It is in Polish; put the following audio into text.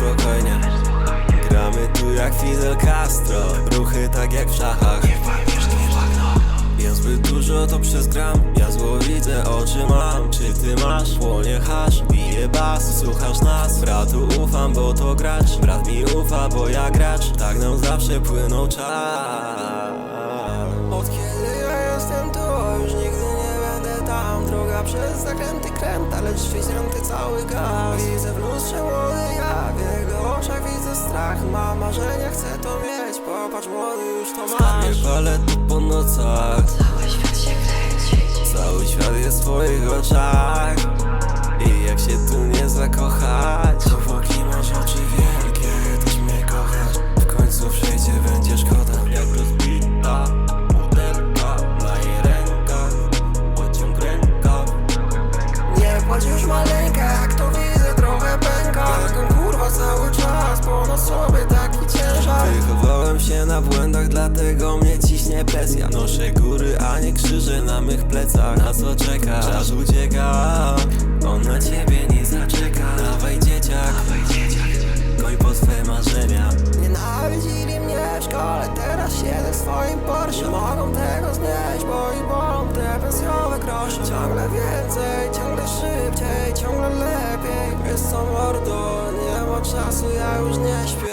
spokojnie. Gramy tu jak Fidel Castro. Ruchy tak jak w szachach. Jem zbyt dużo to przez gram. Ja zło widzę oczy mam. Czy ty masz? Płonie hasz? Bije bas, słuchasz nas. Bratu ufam, bo to gracz. Brat mi ufa, bo ja gracz. Tak nam zawsze płynął czas. Od kiedy ja jestem tu Już nigdy nie będę tam. Droga przez zakręty Lecz świecięty cały gaz. Widzę w lustrze młody ja W jego oczach widzę strach. Mam marzenia, chcę to mieć. Popatrz młody, już to masz. Ale tu po nocach. Cały świat się kręci. Cały świat jest w twoich oczach. I jak się tu nie zakochać na błędach, dlatego mnie ciśnie presja. Noszę góry, a nie krzyże na mych plecach. Na co czeka? Czas ucieka. On na ciebie nie zaczeka. Dawaj dzieciak, Dawaj dzieciak. Po swe marzenia. Nienawidzili mnie w szkole, teraz siedzę w swoim Porsche. Nie mogą tego znieść, bo i bolą te pensjowe grosze. Ciągle więcej, ciągle szybciej, ciągle lepiej. Wiesz co mordo, nie ma czasu, ja już nie śpię.